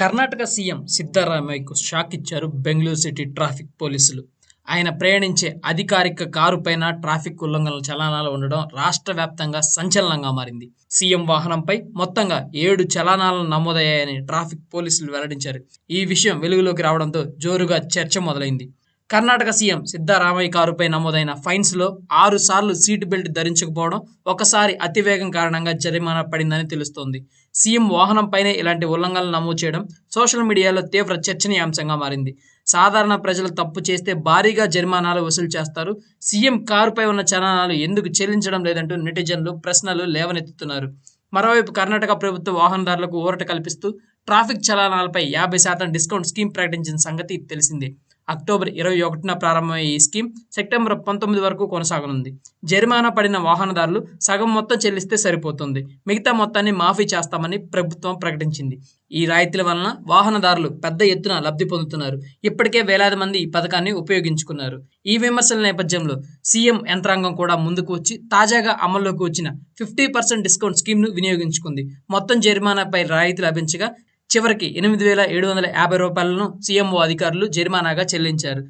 Karnataka CM సిద్ధరామయ్యకు shock ఇచ్చారు Bengaluru city traffic పోలీసులు. ఆయన ప్రయాణించే అధికారిక కారుపైన ట్రాఫిక్ ఉల్లంఘనల చలానాలు ఉండడం రాష్ట్ర వ్యాప్తంగా సంచలనంగా మారింది. సీఎం వాహనంపై మొత్తంగా ఏడు చలానాలు నమోదయ్యాయని ట్రాఫిక్ పోలీసులు వెల్లడించారు. ఈ విషయం వెలుగులోకి రావడంతో జోరుగా చర్చ మొదలైంది. కర్ణాటక సీఎం సిద్ధారామయ్య కారుపై నమోదైన ఫైన్స్లో ఆరు సార్లు సీటు బెల్ట్ ధరించకపోవడం ఒకసారి అతివేగం కారణంగా జరిమానా పడిందని తెలుస్తోంది. సీఎం వాహనంపైనే ఇలాంటి ఉల్లంఘనలు నమోదు చేయడం సోషల్ మీడియాలో తీవ్ర చర్చనీయాంశంగా మారింది. సాధారణ ప్రజలు తప్పు చేస్తే భారీగా జరిమానాలు వసూలు చేస్తారు. సీఎం కారుపై ఉన్న చలనాలు ఎందుకు చెల్లించడం లేదంటూ నెటిజన్లు ప్రశ్నలు లేవనెత్తుతున్నారు. మరోవైపు కర్ణాటక ప్రభుత్వ వాహనదారులకు ఊరట కల్పిస్తూ ట్రాఫిక్ చలనాలపై యాభై శాతం డిస్కౌంట్ స్కీమ్ ప్రకటించిన సంగతి తెలిసిందే. అక్టోబర్ ఇరవై ఒకటిన ప్రారంభమయ్యే ఈ స్కీమ్ సెప్టెంబర్ పంతొమ్మిది వరకు కొనసాగనుంది. జరిమానా పడిన వాహనదారులు సగం మొత్తం చెల్లిస్తే సరిపోతుంది. మిగతా మొత్తాన్ని మాఫీ చేస్తామని ప్రభుత్వం ప్రకటించింది. ఈ రాయితీల వలన వాహనదారులు పెద్ద ఎత్తున లబ్ధి పొందుతున్నారు. ఇప్పటికే వేలాది మంది ఈ పథకాన్ని ఉపయోగించుకున్నారు. ఈ విమర్శల నేపథ్యంలో సీఎం యంత్రాంగం కూడా ముందుకు వచ్చి తాజాగా అమల్లోకి వచ్చిన ఫిఫ్టీ పర్సెంట్ డిస్కౌంట్ స్కీమ్ను వినియోగించుకుంది. మొత్తం జరిమానాపై రాయితీ లభించగా చివరికి ఎనిమిది వేల ఏడు వందల యాభై రూపాయలను సీఎంఓ అధికారులు జరిమానాగా చెల్లించారు.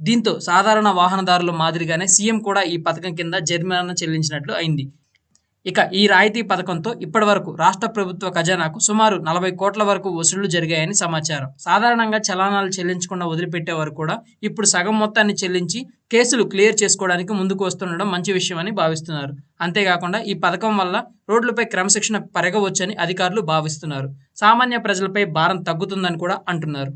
దీంతో సాధారణ వాహనదారుల మాదిరిగానే సీఎం కూడా ఈ పథకం కింద జరిమానా చెల్లించినట్లు అయింది. ఇక ఈ రాయితీ పథకంతో ఇప్పటివరకు రాష్ట్ర ప్రభుత్వ ఖజానాకు సుమారు నలభై కోట్ల వరకు వసూళ్ళు జరిగాయని సమాచారం. సాధారణంగా చలానాలు చెల్లించకుండా వదిలిపెట్టేవారు కూడా ఇప్పుడు సగం మొత్తాన్ని చెల్లించి కేసులు క్లియర్ చేసుకోవడానికి ముందుకు వస్తుండడం మంచి విషయమని భావిస్తున్నారు. అంతేకాకుండా ఈ పథకం వల్ల రోడ్లపై క్రమశిక్షణ పెరగవచ్చని అధికారులు భావిస్తున్నారు. సామాన్య ప్రజలపై భారం తగ్గుతుందని కూడా అంటున్నారు.